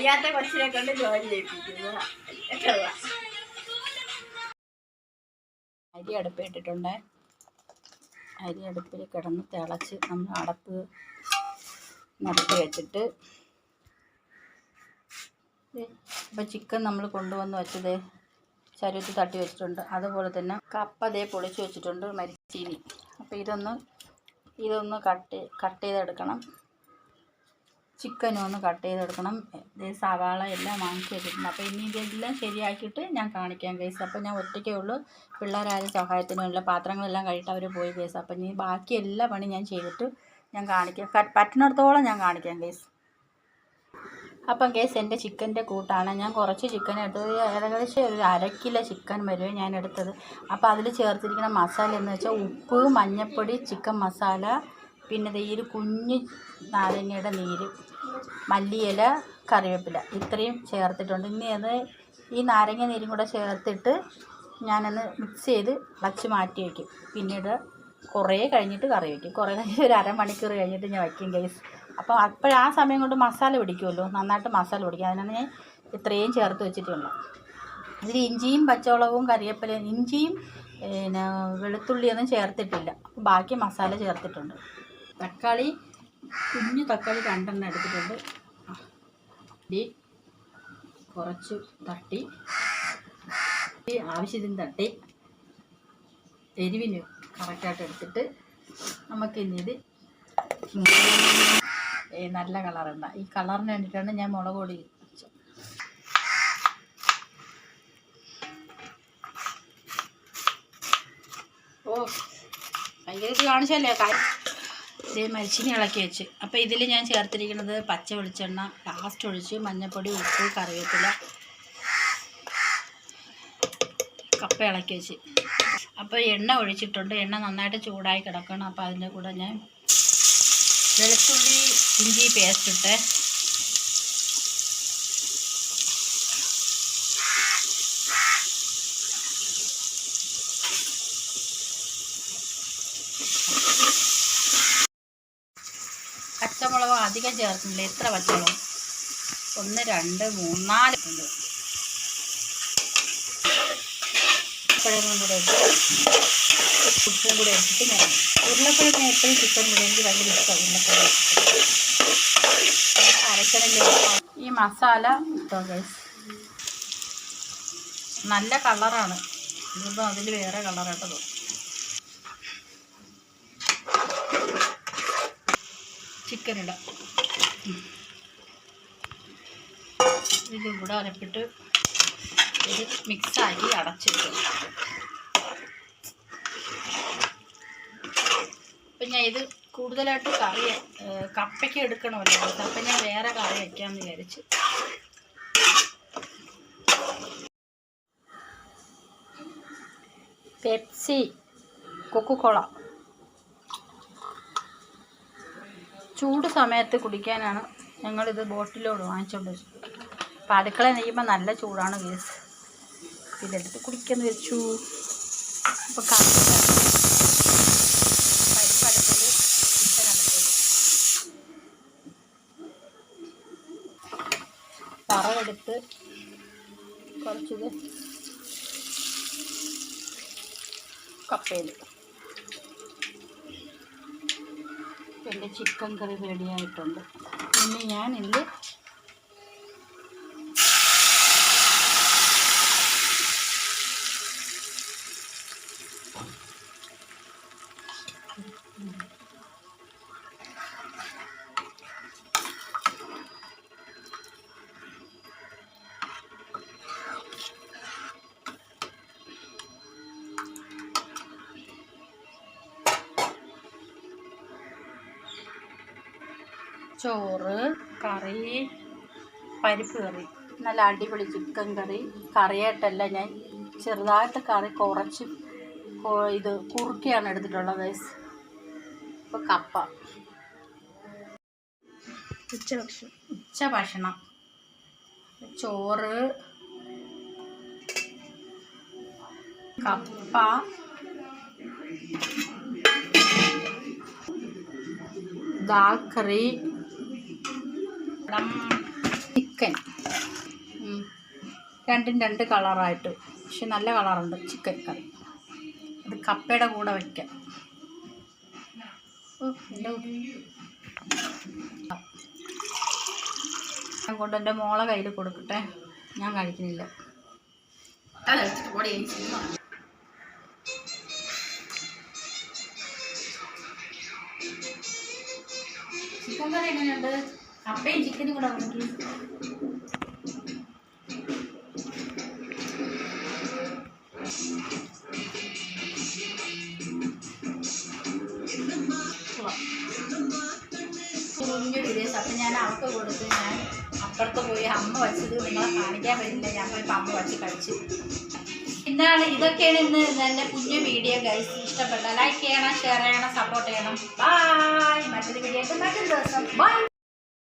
വയ്യാത്ത കൊച്ചിനെ കൊണ്ട് ജോലി ചെയ്യിപ്പിക്കുന്നു അരി അടുപ്പിട്ടിട്ടുണ്ട് അരി അടുപ്പിൽ കിടന്ന് തിളച്ച് നമ്മൾ അടപ്പ് നടത്തി വെച്ചിട്ട് ഇപ്പം ചിക്കൻ നമ്മൾ കൊണ്ടുവന്ന് വെച്ചത് ചരുവത്തിൽ തട്ടി വെച്ചിട്ടുണ്ട്. അതുപോലെ തന്നെ കപ്പ ദേ പൊളിച്ച് വെച്ചിട്ടുണ്ട് മരിച്ചീനി. അപ്പോൾ ഇതൊന്ന് ഇതൊന്ന് കട്ട് കട്ട് ചെയ്തെടുക്കണം. ചിക്കനും ഒന്ന് കട്ട് ചെയ്തെടുക്കണം. സവാള എല്ലാം വാങ്ങിച്ച് വെച്ചിട്ടുണ്ട്. അപ്പോൾ ഇനി ഇതെല്ലാം ശരിയാക്കിയിട്ട് ഞാൻ കാണിക്കാം കേസ് അപ്പോൾ ഞാൻ ഒറ്റയ്ക്കേ ഉള്ളൂ. പിള്ളേരാരും സഹായത്തിനുള്ള പാത്രങ്ങളെല്ലാം കഴിയിട്ട് അവർ പോയി കേസ് അപ്പോൾ ഇനി ബാക്കി എല്ലാ പണി ഞാൻ ചെയ്തിട്ട് ഞാൻ കാണിക്കാം. പറ്റുന്നിടത്തോളം ഞാൻ കാണിക്കാം കേസ് അപ്പം കേസ് എന്റെ ചിക്കന്റെ കൂട്ടാണ്. ഞാൻ കുറച്ച് ചിക്കൻ എടുത്തത്. ഏകദേശം ഒരു അര കിലോ ചിക്കൻ വരുമേ ഞാൻ എടുത്തത്. അപ്പോൾ അതിൽ ചേർത്തിരിക്കുന്ന മസാല എന്ന് വെച്ചാൽ ഉപ്പ് മഞ്ഞൾപ്പൊടി ചിക്കൻ മസാല പിന്നെ ഈ ഒരു കുഞ്ഞ് നാരങ്ങയുടെ നീര് മല്ലിയില കറിവേപ്പില ഇത്രയും ചേർത്തിട്ടുണ്ട്. ഇനി അത് ഈ നാരങ്ങ നീരും കൂടെ ചേർത്തിട്ട് ഞാനൊന്ന് മിക്സ് ചെയ്ത് വച്ച് മാറ്റി വയ്ക്കും പിന്നീട് കുറേ കഴിഞ്ഞിട്ട് കറി വയ്ക്കും കുറേ കഴിഞ്ഞ് ഒരു അരമണിക്കൂർ കഴിഞ്ഞിട്ട് ഞാൻ വയ്ക്കും ഗൈസ് അപ്പോൾ അപ്പോൾ ആ സമയം കൊണ്ട് മസാല പിടിക്കുമല്ലോ? നന്നായിട്ട് മസാല പിടിക്കും. അതിനാണ് ഞാൻ ഇത്രയും ചേർത്ത് വെച്ചിട്ടുള്ളത്. ഇതിൽ ഇഞ്ചിയും പച്ചമുളകും കറിവേപ്പിലയും ഇഞ്ചിയും പിന്നെ വെളുത്തുള്ളിയൊന്നും ചേർത്തിട്ടില്ല. ബാക്കി മസാല ചേർത്തിട്ടുണ്ട്. തക്കാളി കുഞ്ഞു തക്കാളി രണ്ടെണ്ണം എടുത്തിട്ടുണ്ട്. കുറച്ച് തട്ടി. ആവശ്യത്തിന് തട്ടി. എരിവിന് കറക്റ്റായിട്ട് എടുത്തിട്ട് നമുക്കിനി ഇത് ഏ നല്ല കളറുണ്ട ഈ കളറിന് വേണ്ടിയിട്ടാണ് ഞാൻ മുളക് പൊടി ഓ ഭയങ്കര കാണിച്ചല്ലേ കാര്യം ഇതേ മരിച്ചിനി ഇളക്കി വെച്ച്. അപ്പോൾ ഇതിൽ ഞാൻ ചേർത്തിരിക്കുന്നത് പച്ച വെളിച്ചെണ്ണ ലാസ്റ്റ് ഒഴിച്ച് മഞ്ഞൾപ്പൊടി ഉപ്പ് കറിവേപ്പില. കപ്പ ഇളക്കി വെച്ച്. അപ്പോൾ എണ്ണ ഒഴിച്ചിട്ടുണ്ട്. എണ്ണ നന്നായിട്ട് ചൂടായി കിടക്കണം. അപ്പോൾ അതിന്റെ കൂടെ ഞാൻ വെളുത്തുള്ളി ഇഞ്ചി പേസ്റ്റ് ഇട്ട് പച്ചമുളക് അധികം ചേർക്കുന്നില്ല. എത്ര പച്ചമുളക്? ഒന്ന് രണ്ട് മൂന്ന് നാല്. ഉണ്ട് ഉരുളക്കിഴങ്ങും കൂടെ ഇട്ട് ഉപ്പും കൂടെ ഇട്ടിട്ട് ഞാൻ ഉരുളക്കിഴങ്ങ് എപ്പോഴും ചിക്കൻ കൂടെ എനിക്ക് ഭയങ്കര ഇഷ്ടമാണ് ഉരുളക്കിഴങ്ങ് അരക്കണല്ലോ ഈ മസാല നല്ല കളറാണ്. ഇതിപ്പോൾ അതിൽ വേറെ കളറായിട്ടത് ചിക്കൻ ഇടാം ഇതും കൂടെ അരപ്പിട്ട് ഇത് മിക്സാക്കി അടച്ചിട്ട്. അപ്പം ഞാൻ ഇത് കൂടുതലായിട്ട് കറി കപ്പയ്ക്ക് എടുക്കണമല്ലോ. അപ്പം ഞാൻ വേറെ കറി വയ്ക്കാമെന്ന് വിചാരിച്ച്. പെപ്സി കൊക്കക്കോള ചൂട് സമയത്ത് കുടിക്കാനാണ് ഞങ്ങളിത് ബോട്ടിലോട് വാങ്ങിച്ചുകൊണ്ട് അപ്പം അടുക്കള നെയ്യുമ്പോൾ നല്ല ചൂടാണ് ഗ്യാസ് ഇതെടുത്ത് കുടിക്കാന്ന് വെച്ചു അപ്പോൾ പരിപ്പടുപ്പിൽ ചിക്കൻ അടുപ്പിൽ പറവെടുത്ത് കുറച്ചിത് കപ്പയിൽ എന്റെ ചിക്കൻ കറി റെഡിയായിട്ടുണ്ട് പിന്നെ ഞാൻ ഇതിൽ ചോറ് കറി പരിപ്പ് കറി. നല്ല അടിപൊളി ചിക്കൻ കറി. കറിയായിട്ടല്ല ഞാൻ ചെറുതായിട്ട് കറി കുറച്ച് ഇത് കുറുക്കിയാണ് എടുത്തിട്ടുള്ളത് ഇപ്പോൾ കപ്പ. ഉച്ചഭക്ഷണം ഉച്ച ഭക്ഷണം. ചോറ് കപ്പ ദാൽ കറി ചിക്കൻ. രണ്ടും രണ്ട് കളറായിട്ട്. പക്ഷെ നല്ല കളറുണ്ട് ചിക്കൻ കറി. അത് കപ്പയുടെ കൂടെ വയ്ക്കാം ഞാൻ കൊണ്ട് എന്റെ മോളെ കയ്യിൽ കൊടുക്കട്ടെ. ഞാൻ കഴിക്കുന്നില്ല. ചിക്കൻ കറി എങ്ങനെയുണ്ട്? കപ്പയും ചിക്കനും കൂടെ വിദേശം അപ്പം ഞാൻ അവർക്ക് കൊടുത്ത് ഞാൻ അപ്പുറത്ത് പോയി അമ്മ വച്ചത് നിങ്ങളെ കാണിക്കാൻ പറ്റില്ല. ഞാൻ പോയപ്പോൾ അമ്മ വച്ച് കഴിച്ചു. ഇന്നാണ് ഇതൊക്കെയാണ് ഇന്ന് എന്റെ കുഞ്ഞു വീഡിയോ ഗൈസ് ഇഷ്ടപ്പെട്ട ലൈക്ക് ചെയ്യണം ഷെയർ ചെയ്യണം സപ്പോർട്ട് ചെയ്യണം. ബൈ മറ്റൊരു വീഡിയോ മറ്റൊരു ദിവസം. ബൈ